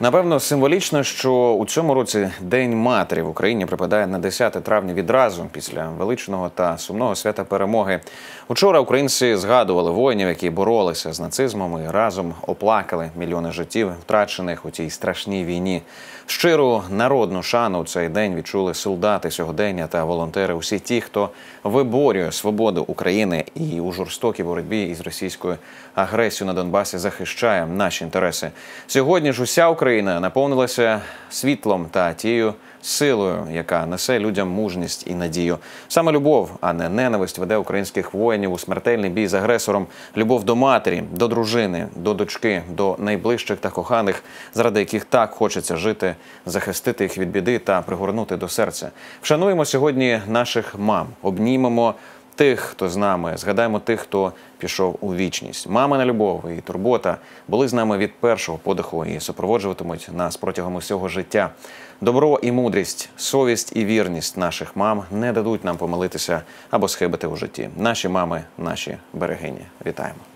Напевно, символічно, що у цьому році День матері в Україні припадає на 10 травня відразу після величного та сумного свята перемоги. Учора українці згадували воїнів, які боролися з нацизмом і разом оплакали мільйони життів, втрачених у цій страшній війні. Щиру народну шану у цей день відчули солдати сьогодення та волонтери. Усі ті, хто виборює свободу України і у жорстокій боротьбі із російською агресією на Донбасі захищає наші інтереси. Сьогодні ж уся Україна наповнилася світлом та тією силою, яка несе людям мужність і надію. Саме любов, а не ненависть, веде українських воїнів у смертельний бій з агресором. Любов до матері, до дружини, до дочки, до найближчих та коханих, заради яких так хочеться жити, захистити їх від біди та пригорнути до серця. Вшануємо сьогодні наших мам, обнімемо тих, хто з нами, згадаємо тих, хто пішов у вічність. Мамина любов і турбота були з нами від першого подиху і супроводжуватимуть нас протягом усього життя. Добро і мудрість, совість і вірність наших мам не дадуть нам помилитися або схибити у житті. Наші мами, наші берегині. Вітаємо.